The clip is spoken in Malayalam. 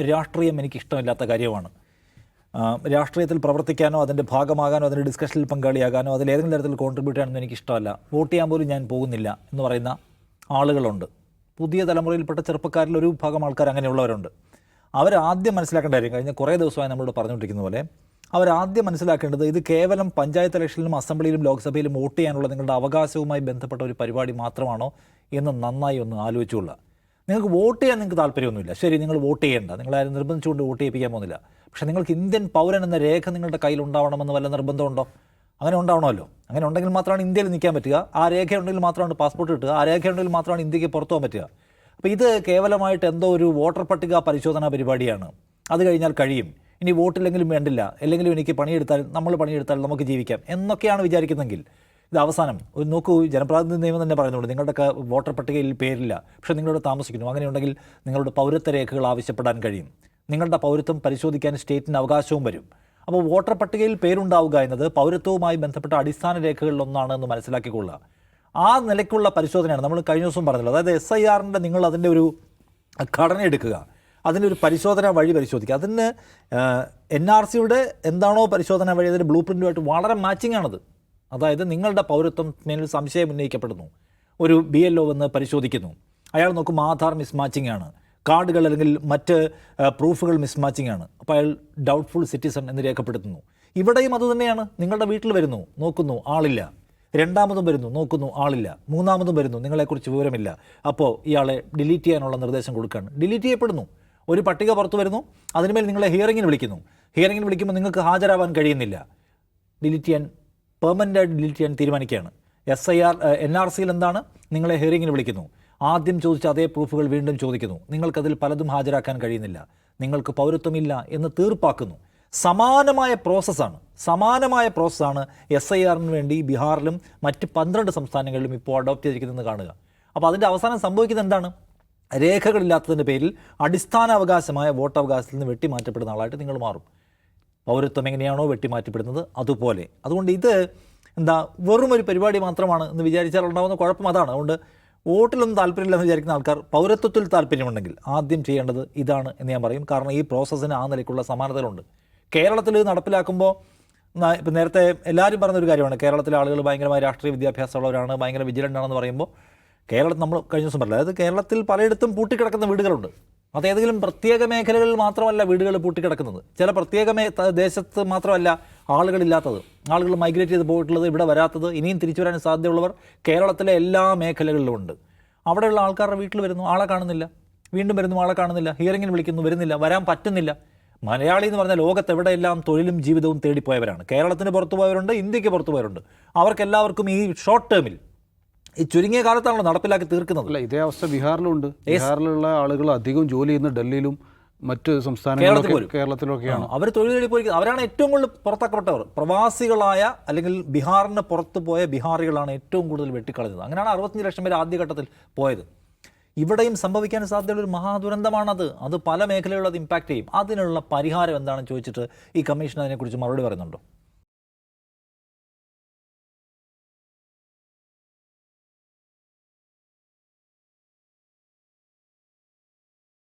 രാഷ്ട്രീയം എനിക്കിഷ്ടമില്ലാത്ത കാര്യമാണ്. രാഷ്ട്രീയത്തിൽ പ്രവർത്തിക്കാനോ അതിന്റെ ഭാഗമാകാനോ അതിന്റെ ഡിസ്കഷനിൽ പങ്കാളിയാകാനോ അതിൽ ഏതെങ്കിലും തരത്തിൽ കോൺട്രിബ്യൂട്ട് ചെയ്യാനൊന്നും എനിക്കിഷ്ടമല്ല. വോട്ട് ചെയ്യാൻ പോലും ഞാൻ പോകുന്നില്ല എന്ന് പറയുന്ന ആളുകളുണ്ട്. പുതിയ തലമുറയിൽപ്പെട്ട ചെറുപ്പക്കാരിൽ ഒരു വിഭാഗം ആൾക്കാർ അങ്ങനെയുള്ളവരുണ്ട്. അവരാദ്യം മനസ്സിലാക്കേണ്ട കാര്യം കഴിഞ്ഞ കുറേ ദിവസമായി നമ്മളോട് പറഞ്ഞുകൊണ്ടിരിക്കുന്ന പോലെ അവരാദ്യം മനസ്സിലാക്കേണ്ടത് ഇത് കേവലം പഞ്ചായത്ത് ഇലക്ഷനിലും അസംബ്ലിയിലും ലോക്സഭയിലും വോട്ട് ചെയ്യാനുള്ള നിങ്ങളുടെ അവകാശവുമായി ബന്ധപ്പെട്ട ഒരു പരിപാടി മാത്രമാണോ എന്ന് നന്നായി ഒന്ന് ആലോചിച്ചുകൊള്ളുക. നിങ്ങൾക്ക് വോട്ട് ചെയ്യാൻ നിങ്ങൾക്ക് താല്പര്യമൊന്നുമില്ല. ശരി നിങ്ങൾ വോട്ട് ചെയ്യേണ്ട. നിങ്ങളാരും നിർബന്ധിച്ചുകൊണ്ട് വോട്ട് ചെയ്യിപ്പിക്കാൻ പോകുന്നില്ല. പക്ഷേ നിങ്ങൾക്ക് ഇന്ത്യൻ പൗരൻ എന്ന രേഖ നിങ്ങളുടെ കയ്യിൽ ഉണ്ടാവണമെന്ന് വല്ല നിർബന്ധമുണ്ടോ? അങ്ങനെ ഉണ്ടാവണമല്ലോ. അങ്ങനെ ഉണ്ടെങ്കിൽ മാത്രമാണ് ഇന്ത്യയിൽ നിൽക്കാൻ പറ്റുക. ആ രേഖ ഉണ്ടെങ്കിൽ മാത്രമാണ് പാസ്പോർട്ട് കിട്ടുക. ആ രേഖ ഉണ്ടെങ്കിൽ മാത്രമാണ് ഇന്ത്യയ്ക്ക് പുറത്തു പോകാൻ പറ്റുക. അപ്പോൾ ഇത് കേവലമായിട്ട് എന്തോ ഒരു വോട്ടർ പട്ടിക പരിശോധനാ പരിപാടിയാണ്. അത് കഴിഞ്ഞാൽ കഴിയും. ഇനി വോട്ടില്ലെങ്കിലും വേണ്ടില്ല. അല്ലെങ്കിലും എനിക്ക് പണിയെടുത്താൽ നമ്മൾ പണിയെടുത്താൽ നമുക്ക് ജീവിക്കാം എന്നൊക്കെയാണ് വിചാരിക്കുന്നതെങ്കിൽ ഇത് അവസാനം. ഒരു നോക്കൂ ജനപ്രാതിനിധി നിയമം തന്നെ പറയുന്നുണ്ട് നിങ്ങളുടെ വോട്ടർ പട്ടികയിൽ പേരില്ല. പക്ഷേ നിങ്ങളോട് താമസിക്കുന്നു. അങ്ങനെയുണ്ടെങ്കിൽ നിങ്ങളുടെ പൗരത്വ രേഖകൾ ആവശ്യപ്പെടാൻ കഴിയും. നിങ്ങളുടെ പൗരത്വം പരിശോധിക്കാൻ സ്റ്റേറ്റിന് അവകാശവും വരും. അപ്പോൾ വോട്ടർ പട്ടികയിൽ പേരുണ്ടാവുക എന്നത് പൗരത്വവുമായി ബന്ധപ്പെട്ട അടിസ്ഥാന രേഖകളിലൊന്നാണ് എന്ന് മനസ്സിലാക്കിക്കൊള്ളുക. ആ നിലയ്ക്കുള്ള പരിശോധനയാണ് നമ്മൾ കഴിഞ്ഞ ദിവസം പറഞ്ഞത് അതായത് എസ് ഐ ആറിന്റെ നിങ്ങൾ അതിന്റെ ഒരു ഘടന എടുക്കുക. അതിന്റെ ഒരു പരിശോധന വഴി പരിശോധിക്കുക. അതിന് എൻ ആർ സിയുടെ എന്താണോ പരിശോധന വഴി അതിന്റെ ബ്ലൂ പ്രിന്റുമായിട്ട് വളരെ മാച്ചിങ് ആണത്. അതായത് നിങ്ങളുടെ പൗരത്വം മേലിൽ സംശയം ഉന്നയിക്കപ്പെടുന്നു. ഒരു ബി എൽ ഒ വന്ന് പരിശോധിക്കുന്നു. അയാൾ നോക്കും ആധാർ മിസ്മാച്ചിങ് ആണ്. കാർഡുകൾ അല്ലെങ്കിൽ മറ്റ് പ്രൂഫുകൾ പ്രൂഫുകൾ മിസ്മാച്ചിങ് ആണ്. അപ്പോൾ അയാൾ ഡൗട്ട്ഫുൾ സിറ്റിസൺ എന്ന് രേഖപ്പെടുത്തുന്നു. ഇവിടെയും അതുതന്നെയാണ് നിങ്ങളുടെ വീട്ടിൽ വരുന്നു. നോക്കുന്നു. ആളില്ല. രണ്ടാമതും വരുന്നു. നോക്കുന്നു. ആളില്ല. മൂന്നാമതും വരുന്നു. നിങ്ങളെക്കുറിച്ച് വിവരമില്ല. അപ്പോൾ ഇയാളെ ഡിലീറ്റ് ചെയ്യാനുള്ള നിർദ്ദേശം കൊടുക്കുകയാണ്. ഡിലീറ്റ് ചെയ്യപ്പെടുന്നു. ഒരു പട്ടിക പുറത്തു വരുന്നു. അതിനുമേൽ നിങ്ങളെ ഹിയറിങ്ങിന് വിളിക്കുന്നു. ഹിയറിങ്ങിന് വിളിക്കുമ്പോൾ നിങ്ങൾക്ക് ഹാജരാവാൻ കഴിയുന്നില്ല. ഡിലീറ്റ് ചെയ്യാൻ പെർമനന്റായിട്ട് ഡിലീറ്റ് ചെയ്യാൻ തീരുമാനിക്കുകയാണ്. S I R N R സിയിൽ എന്താണ്? നിങ്ങളെ ഹിയറിങ്ങിന് വിളിക്കുന്നു. ആദ്യം ചോദിച്ച അതേ പ്രൂഫുകൾ വീണ്ടും ചോദിക്കുന്നു. നിങ്ങൾക്കതിൽ പലതും ഹാജരാക്കാൻ കഴിയുന്നില്ല. നിങ്ങൾക്ക് പൗരത്വമില്ല എന്ന് തീർപ്പാക്കുന്നു. സമാനമായ പ്രോസസ്സാണ് സമാനമായ പ്രോസസ്സാണ് എസ് ഐ ആറിന് വേണ്ടി ബീഹാറിലും മറ്റ് പന്ത്രണ്ട് സംസ്ഥാനങ്ങളിലും ഇപ്പോൾ അഡോപ്റ്റ് ചെയ്തിരിക്കുന്നതെന്ന് കാണുക. അപ്പോൾ അതിന്റെ അവസാനം സംഭവിക്കുന്നത് എന്താണ്? രേഖകളില്ലാത്തതിന്റെ പേരിൽ അടിസ്ഥാന അവകാശമായ വോട്ടവകാശത്തിൽ നിന്ന് വെട്ടിമാറ്റപ്പെടുന്ന ആളായിട്ട് നിങ്ങൾ മാറും. പൗരത്വം എങ്ങനെയാണോ വെട്ടിമാറ്റപ്പെടുന്നത് അതുപോലെ. അതുകൊണ്ട് ഇത് എന്താ വെറും ഒരു പരിപാടി മാത്രമാണ് എന്ന് വിചാരിച്ചാൽ ഉണ്ടാകുന്ന കുഴപ്പം അതാണ്. അതുകൊണ്ട് വോട്ടിലൊന്നും താല്പര്യമില്ലെന്ന് വിചാരിക്കുന്ന ആൾക്കാർ പൗരത്വത്തിൽ താല്പര്യമുണ്ടെങ്കിൽ ആദ്യം ചെയ്യേണ്ടത് ഇതാണ് എന്ന് ഞാൻ പറയും. കാരണം ഈ പ്രോസസ്സിന് ആ നിലയ്ക്കുള്ള സമാനതകളുണ്ട്. കേരളത്തിൽ നടപ്പിലാക്കുമ്പോൾ ഇപ്പം നേരത്തെ എല്ലാവരും പറഞ്ഞൊരു കാര്യമാണ്. കേരളത്തിലെ ആളുകൾ ഭയങ്കരമായ രാഷ്ട്രീയ വിദ്യാഭ്യാസമുള്ളവരാണ് ഭയങ്കര വിജിലന്റ് ആണെന്ന് പറയുമ്പോൾ കേരളത്തിൽ നമ്മൾ കഴിഞ്ഞ ദിവസം പറഞ്ഞില്ല? അതായത് കേരളത്തിൽ പലയിടത്തും പൂട്ടിക്കിടക്കുന്ന വീടുകളുണ്ട്. അത് ഏതെങ്കിലും പ്രത്യേക മേഖലകളിൽ മാത്രമല്ല വീടുകൾ പൂട്ടിക്കിടക്കുന്നത്. ചില പ്രത്യേക മേ ദേശത്ത് മാത്രമല്ല ആളുകളില്ലാത്തത്. ആളുകൾ മൈഗ്രേറ്റ് ചെയ്ത് പോയിട്ടുള്ളത് ഇവിടെ വരാത്തത് ഇനിയും തിരിച്ചു വരാൻ സാധ്യതയുള്ളവർ കേരളത്തിലെ എല്ലാ മേഖലകളിലും ഉണ്ട്. അവിടെയുള്ള ആൾക്കാരുടെ വീട്ടിൽ വരുന്നു ആളെ കാണുന്നില്ല. വീണ്ടും വരുന്നു ആളെ കാണുന്നില്ല. ഹിയറിങ്ങിന് വിളിക്കുന്നു വരുന്നില്ല. വരാൻ പറ്റുന്നില്ല. മലയാളി എന്ന് പറഞ്ഞാൽ ലോകത്ത് എവിടെയെല്ലാം തൊഴിലും ജീവിതവും തേടിപ്പോയവരാണ്. കേരളത്തിന് പുറത്തു പോയവരുണ്ട് ഇന്ത്യയ്ക്ക് പുറത്തു പോയവരുണ്ട്. അവർക്കെല്ലാവർക്കും ഈ ഷോർട്ട് ടേമിൽ ഈ ചുരുങ്ങിയ കാലത്താണല്ലോ നടപ്പിലാക്കി തീർക്കുന്നത്. അല്ല ഇതേ അവസ്ഥ ബീഹാറിലുണ്ട്. ബീഹാറിലുള്ള ആളുകൾ അധികം ജോലി ചെയ്യുന്ന ഡൽഹിയിലും മറ്റ് സംസ്ഥാനങ്ങളിലും കേരളത്തിലൊക്കെയാണ്. അവർ തൊഴിൽ തേടി പോയിരിക്കുന്നത് അവരാണ് ഏറ്റവും കൂടുതൽ പുറത്താക്കപ്പെട്ടവർ. പ്രവാസികളായ അല്ലെങ്കിൽ ബീഹാറിന് പുറത്ത് പോയ ബീഹാറികളാണ് ഏറ്റവും കൂടുതൽ വെട്ടിക്കളഞ്ഞത്. അങ്ങനെയാണ് അറുപത്തഞ്ച് ലക്ഷം പേര് ആദ്യഘട്ടത്തിൽ പോയത്. ഇവിടെയും സംഭവിക്കാൻ സാധ്യതയുള്ള ഒരു മഹാദുരന്തമാണത്. അത് പല മേഖലകളിലും അത് ഇമ്പാക്റ്റ് ചെയ്യും. അതിനുള്ള പരിഹാരം എന്താണെന്ന് ചോദിച്ചിട്ട് ഈ കമ്മീഷൻ അതിനെക്കുറിച്ച് മറുപടി പറയുന്നുണ്ടോ?